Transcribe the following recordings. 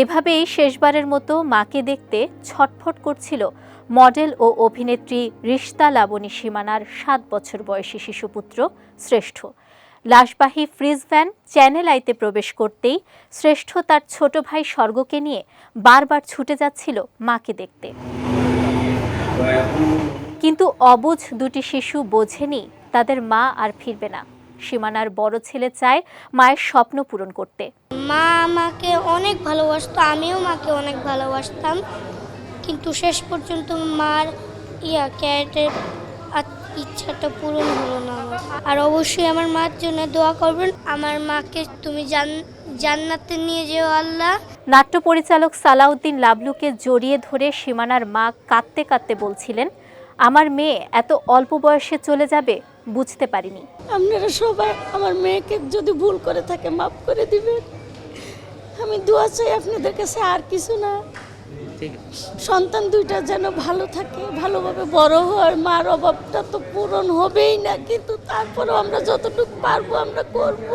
এভাবেই শেষবারের মতো মাকে দেখতে ছটফট করছিল মডেল ও অভিনেত্রী রিশতা লাবণী সীমানার সাত বছর বয়সী শিশুপুত্র শ্রেষ্ঠ। লাশবাহী ফ্রিজ ভ্যান চ্যানেল আইতে প্রবেশ করতেই শ্রেষ্ঠ তার ছোট ভাই স্বর্গকে নিয়ে বারবার ছুটে যাচ্ছিল মাকে দেখতে। কিন্তু অবুঝ দুটি শিশু বোঝেনি তাদের মা আর ফিরবে না। সীমানার বড় ছেলে চায় মায়ের স্বপ্ন পূরণ করতে। মা আমাকে অনেক ভালোবাসতো আমিও মাকে অনেক ভালোবাসতাম। কিন্তু শেষ পর্যন্ত মার ইয়া ক্যারেটের ইচ্ছাটা পূরণ হলো না আমার। আর অবশ্যই আমার মার জন্য দোয়া করবেন। আমার মাকে তুমি জান জান্নাতে নিয়ে যেও আল্লাহ। নাট্য পরিচালক সালাউদ্দিন লাবলুকে জড়িয়ে ধরে সীমানার মা কাঁদতে কাঁদতে বলছিলেন আমার মেয়ে এত অল্প বয়সে চলে যাবে বুঝতে পারিনি। আপনারা সবাই আমার মেয়েকে যদি ভুল করে থাকে মাফ করে দিবেন। আমি দোয়া চাই আপনাদের কাছে আর কিছু না। সন্তান দুইটা যেন ভালো থাকে ভালোভাবে বড় হয় মার অভাবটা তো পূরণ হবেই না কিন্তু তারপরেও আমরা যতটুকু পারব আমরা করব।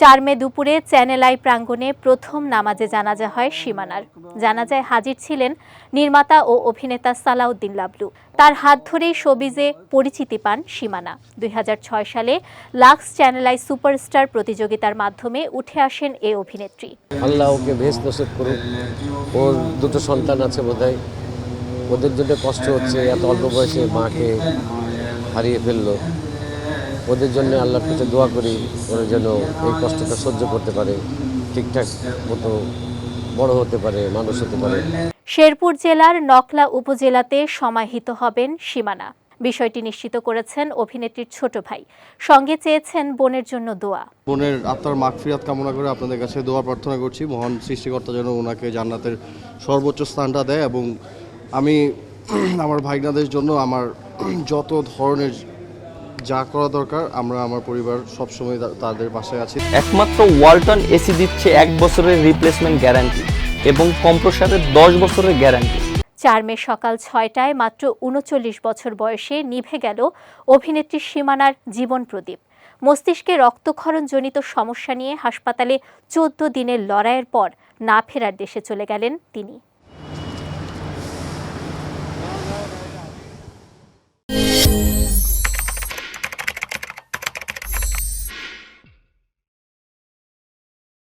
চার মে দুপুরে চ্যানেল আই প্রাঙ্গণে প্রথম নামাজে জানাজা হয় সীমানার। জানাজায় হাজির ছিলেন নির্মাতা ও অভিনেতা সালাউদ্দিন লাবলু। তার হাত ধরেই শোবিজে পরিচিতি পান সীমানা। দুই সালে লাক্স চ্যানেল আই সুপারস্টার প্রতিযোগিতার মাধ্যমে উঠে আসেন এ অভিনেত্রী। আল্লাহ ওকে ভেজ নসিব করুক। ওর দুটো সন্তান আছে বোধহয়। ওদের জন্য কষ্ট হচ্ছে, এত অল্প বয়সে মাকে হারিয়ে ফেলল। ওদের জন্য আল্লাহর কাছে দোয়া করি ওরা যেন এই কষ্টটা সহ্য করতে পারে ঠিকঠাক মতো বড় হতে পারে মানুষ হতে পারে। শেরপুর জেলার নকলা উপজেলাতে সমাহিত হবেন সীমানা। বিষয়টি নিশ্চিত করেছেন অভিনেত্রীর ছোট ভাই। সঙ্গে চেয়েছেন বোনের জন্য দোয়া। বোনের আত্মার মাগফিরাত কামনা করে আপনাদের কাছে দোয়া প্রার্থনা করছি। মহান সৃষ্টিকর্তা যেন ওনাকে জান্নাতের সর্বোচ্চ স্থানটা দেয় এবং আমি আমার ভাইনাদের জন্য আমার যত ধরনের যা করা দরকার আমরা আমার পরিবার সবসময় তাদের পাশে আছি। একমাত্র ওয়ালটন এসি দিচ্ছে এক বছরের রিপ্লেসমেন্ট গ্যারান্টি এবং কম্প্রসারের দশ বছরের গ্যারান্টি চার মে সকাল ছয়টায় মাত্র উনচল্লিশ বছর বয়সে নিভে গেল অভিনেত্রী সীমানার জীবন প্রদীপ। মস্তিষ্কে রক্তক্ষরণজনিত সমস্যা নিয়ে হাসপাতালে চোদ্দ দিনের লড়াইয়ের পর না ফেরার দেশে চলে গেলেন তিনি।